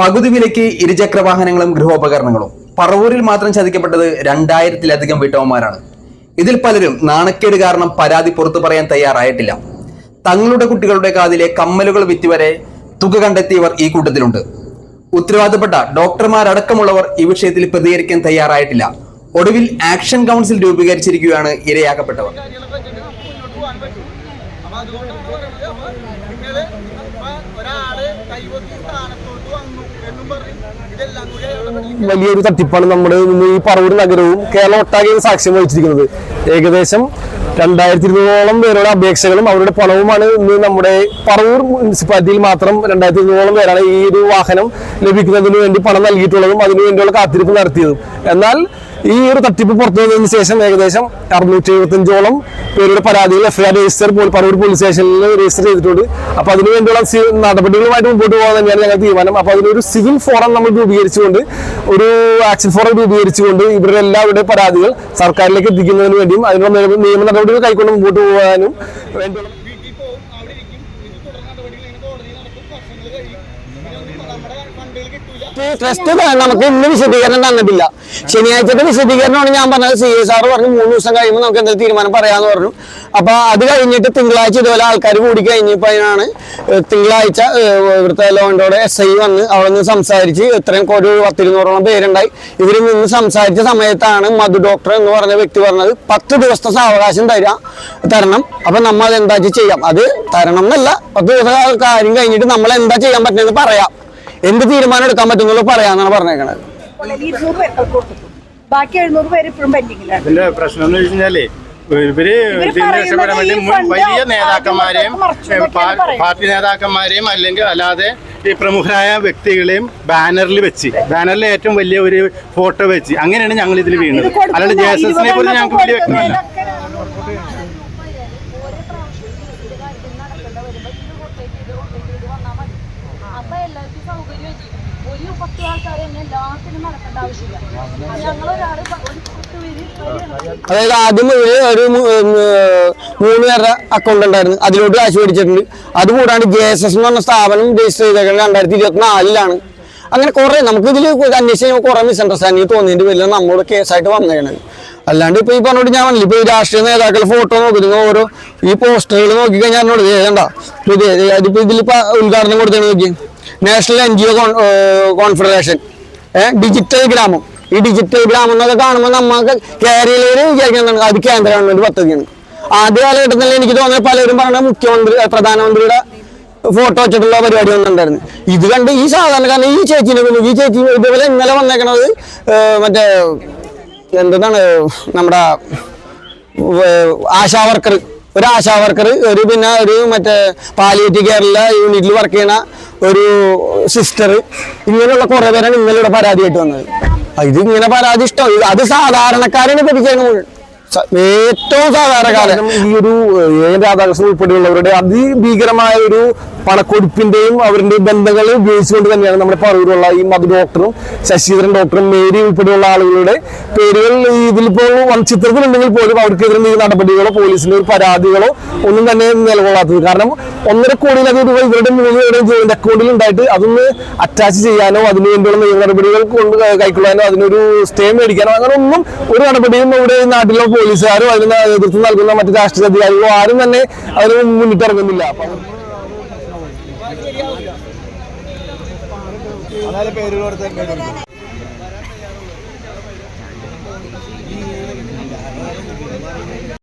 പകുതി വിലയ്ക്ക് ഇരുചക്ര വാഹനങ്ങളും ഗൃഹോപകരണങ്ങളും. പറവൂരിൽ മാത്രം ചതിക്കപ്പെട്ടത് രണ്ടായിരത്തിലധികം വീട്ടമ്മമാരാണ്. ഇതിൽ പലരും നാണക്കേട് കാരണം പരാതി പുറത്തു പറയാൻ തയ്യാറായിട്ടില്ല. തങ്ങളുടെ കുട്ടികളുടെ കാതിലെ കമ്മലുകൾ വിറ്റുവരെ തുക കണ്ടെത്തിയവർ ഈ കൂട്ടത്തിലുണ്ട്. ഉത്തരവാദപ്പെട്ട ഡോക്ടർമാരടക്കമുള്ളവർ ഈ വിഷയത്തിൽ പ്രതികരിക്കാൻ തയ്യാറായിട്ടില്ല. ഒടുവിൽ ആക്ഷൻ കൗൺസിൽ രൂപീകരിച്ചിരിക്കുകയാണ് ഇരയാക്കപ്പെട്ടവർ. അപ്പൊ അതുകൊണ്ടാണ് പറയുന്നത് നിങ്ങൾ ഒരാൾ കൈവത്തി സ്ഥാനത്തോട്ട് വന്നു എന്നും പറഞ്ഞ് ഇതെല്ലാം കൂടി വലിയൊരു തട്ടിപ്പാണ് നമ്മുടെ ഈ പറവൂർ നഗരവും കേരളം ഒട്ടാകെയും സാക്ഷ്യം വഹിച്ചിരിക്കുന്നത്. ഏകദേശം രണ്ടായിരത്തി ഇരുന്നൂറോളം പേരുടെ അപേക്ഷകളും അവരുടെ പണവുമാണ് ഇന്ന് നമ്മുടെ പറവൂർ മുനിസിപ്പാലിറ്റിയിൽ മാത്രം രണ്ടായിരത്തി ഇരുന്നൂറോളം പേരാണ് ഈ ഒരു വാഹനം ലഭിക്കുന്നതിന് വേണ്ടി പണം നൽകിയിട്ടുള്ളതും അതിനുവേണ്ടിയുള്ള കാത്തിരിപ്പ് നടത്തിയതും. എന്നാൽ ഈ ഒരു തട്ടിപ്പ് പുറത്തു വന്നതിന് ശേഷം ഏകദേശം അറുന്നൂറ്റി എഴുപത്തഞ്ചോളം പേരുടെ പരാതികൾ എഫ്ഐആർ രജിസ്റ്റർ പറവൂർ പോലീസ് സ്റ്റേഷനിൽ രജിസ്റ്റർ ചെയ്തിട്ടുണ്ട്. അപ്പൊ അതിനു വേണ്ടിയുള്ള നടപടികളുമായിട്ട് മുമ്പോട്ട് പോകാൻ തന്നെയാണ് ഞങ്ങൾ തീരുമാനം. അപ്പൊ അതിനൊരു സിവിൽ ഫോറം നമ്മൾ രൂപീകരിച്ചുകൊണ്ട് ഒരു ആക്ഷൻ ഫോറം രൂപീകരിച്ചുകൊണ്ട് ഇവരുടെ എല്ലാവരുടെ പരാതികൾ സർക്കാരിലേക്ക് എത്തിക്കുന്നതിന് വേണ്ടിയും അതിനുള്ള നിയമ- നിയമ നടപടികൾ കൈക്കൊണ്ട് മുമ്പോട്ട് പോകാനും വേണ്ടിയുള്ള ട്രസ്റ്റ് നമുക്ക് ഇന്ന് വിശദീകരണം തന്നിട്ടില്ല. ശനിയാഴ്ചത്തെ വിശദീകരണമാണ് ഞാൻ പറഞ്ഞത്. സി എസ് ആർ പറഞ്ഞു മൂന്ന് ദിവസം കഴിയുമ്പോൾ നമുക്ക് എന്തെങ്കിലും തീരുമാനം പറയാന്ന് പറഞ്ഞു. അപ്പൊ അത് കഴിഞ്ഞിട്ട് തിങ്കളാഴ്ച ഇതുപോലെ ആൾക്കാർ കൂടി കഴിഞ്ഞപ്പോ അതിനാണ് തിങ്കളാഴ്ച ഇവിടുത്തെ ലോണ്ടോടെ എസ് ഐ വന്ന് അവിടെ നിന്ന് സംസാരിച്ച് ഇത്രയും ഒരു പത്തിരുന്നൂറോളം പേരുണ്ടായി. ഇവർ നിന്ന് സംസാരിച്ച സമയത്താണ് മധു ഡോക്ടർ എന്ന് പറഞ്ഞ വ്യക്തി പറഞ്ഞത് പത്ത് ദിവസത്തെ സാവകാശം തരാം തരണം. അപ്പൊ നമ്മൾ അത് എന്താ ചെയ്യാം? അത് തരണം എന്നല്ല. പത്ത് ദിവസം കാര്യം കഴിഞ്ഞിട്ട് നമ്മൾ എന്താ ചെയ്യാൻ പറ്റുന്നത് പറയാം. എന്ത് തീരുമാനം എടുക്കാൻ പറ്റുന്നുള്ളൂ പറയാന്നാണ് പറഞ്ഞേക്കണത്. ബാക്കി എഴുന്നൂറ് പേര് ഇപ്പോഴും പെൻഡിങ്ങിലാണ്. ഇതിന്റെ പ്രശ്നം എന്ന് വെച്ച് കഴിഞ്ഞാൽ ഇവർ രക്ഷപ്പെടാൻ വേണ്ടി വലിയ നേതാക്കന്മാരെയും. പാർട്ടി നേതാക്കന്മാരെയും അല്ലെങ്കിൽ അല്ലാതെ ഈ പ്രമുഖരായ വ്യക്തികളെയും ബാനറിൽ വെച്ച് ബാനറിൽ ഏറ്റവും വലിയ ഒരു ഫോട്ടോ വെച്ച് അങ്ങനെയാണ് ഞങ്ങൾ ഇതിൽ വീണത്. അല്ലാണ്ട് ജെ എസ് എസിനെ കുറിച്ച് ഞങ്ങൾക്ക് വലിയ വ്യക്തമല്ല അപ്പൊ എല്ലാവർക്കും സൗകര്യം ഒരു പത്ത് ആൾക്കാർ തന്നെ എല്ലാത്തിനും നടക്കേണ്ട ആവശ്യമില്ല. ഞങ്ങളൊരാൾ അതായത് ആദ്യം ഒരു ഒരു മൂന്ന് പേരുടെ അക്കൗണ്ട് ഉണ്ടായിരുന്നു. അതിലോട്ട് കാശ് മേടിച്ചിട്ടുണ്ട്. അതുകൂടാണ്ട് ജെ എസ് എസ് എന്ന് പറഞ്ഞ സ്ഥാപനം രജിസ്റ്റർ ചെയ്തേക്കുന്നത് രണ്ടായിരത്തി ഇരുപത്തി നാലിലാണ് അങ്ങനെ കുറെ നമുക്ക് ഇതിൽ അന്വേഷിച്ച് കുറെ മിസ്അണ്ടർസ്റ്റാൻഡിങ് തോന്നിയതിന്റെ പേരിൽ നമ്മളോട് കേസായിട്ട് വന്നേക്കണത്. അല്ലാണ്ട് ഇപ്പൊ ഈ പറഞ്ഞോട്ട് ഞാൻ പറഞ്ഞില്ല ഇപ്പൊ ഈ രാഷ്ട്രീയ നേതാക്കളുടെ ഫോട്ടോ നോക്കി. നിങ്ങൾ ഓരോ ഈ പോസ്റ്ററുകൾ നോക്കി കഴിഞ്ഞാൽ എന്നോട് ചെയ്യണ്ട അതിപ്പോ ഇതിലിപ്പോ ഉദ്ഘാടനം കൊടുത്തു നോക്കി national N G O confederation digital ഗ്രാമം. ഈ ഡിജിറ്റൽ ഗ്രാമം എന്നൊക്കെ കാണുമ്പോൾ നമുക്ക് കേരളയിൽ വിചാരിക്കുന്നത് അത് കേന്ദ്ര ഗവൺമെന്റ് പദ്ധതിയാണ്. ആദ്യ കാലഘട്ടത്തിൽ എനിക്ക് തോന്നുന്നത് പലരും പറഞ്ഞ മുഖ്യമന്ത്രി പ്രധാനമന്ത്രിയുടെ ഫോട്ടോ വെച്ചിട്ടുള്ള പരിപാടി ഒന്നുണ്ടായിരുന്നു ഇത് കണ്ട് ഈ സാധാരണക്കാരൻ ഈ ചേച്ചിനെ ഈ ചേച്ചി ഇതുപോലെ ഇന്നലെ വന്നേക്കണത് മറ്റേ എന്താണ് നമ്മുടെ ആശാ വർക്കർ ഒരു ആശാ വർക്കർ ഒരു പിന്നെ ഒരു മറ്റേ പാലിയേറ്റീവ് കെയറിലെ യൂണിറ്റിൽ വർക്ക് ചെയ്യുന്ന ഒരു സിസ്റ്റർ ഇങ്ങനെയുള്ള കുറേ പേരാണ് ഇന്നലെ ഇവിടെ പരാതിയായിട്ട് വന്നത്. ഇത് ഇങ്ങനെ പരാതി ഇഷ്ടം. അത് സാധാരണക്കാരാണ് പഠിക്കുന്നത് ഏറ്റവും സാധാരണക്കാരൻ. ഈ ഒരു എ രാധാകൃഷ്ണൻ ഉൾപ്പെടെയുള്ളവരുടെ അതിഭീകരമായ ഒരു പണക്കൊടുപ്പിന്റെയും അവരുടെ ബന്ധങ്ങൾ ഉപയോഗിച്ചുകൊണ്ട് തന്നെയാണ് നമ്മുടെ പറവൂരുള്ള ഈ മധു ഡോക്ടറും ശശിധരൻ ഡോക്ടറും മേരി ഉൾപ്പെടെയുള്ള ആളുകളുടെ പേരുകൾ ഇതിലിപ്പോൾ വൻചിത്രത്തിലുണ്ടെങ്കിൽ പോലും അവർക്കെതിരെ നീ നടപടികളോ പോലീസിന്റെ ഒരു പരാതികളോ ഒന്നും തന്നെ നിലകൊള്ളാത്തത്. കാരണം ഒന്നര കോടിയിലധികം രൂപ ഇവരുടെ മൂന്ന് പേരുടെയും ജോയിന്റ് അക്കൗണ്ടിൽ ഉണ്ടായിട്ട് അതൊന്ന് അറ്റാച്ച് ചെയ്യാനോ അതിന് വേണ്ടിയുള്ള നിയമ നടപടികൾ കൊണ്ട് കൈക്കൊള്ളാനോ അതിനൊരു സ്റ്റേ മേടിക്കാനോ അങ്ങനെ ഒന്നും ഒരു നടപടിയും ഇവിടെ നാട്ടിലെ പോലീസുകാരോ അതിന് നേതൃത്വം നൽകുന്ന മറ്റു രാഷ്ട്രീയ അധികാരികളോ ആരും തന്നെ അതിന് മുന്നിട്ടിറങ്ങുന്നില്ല. അതായത് ശരിയാവില്ല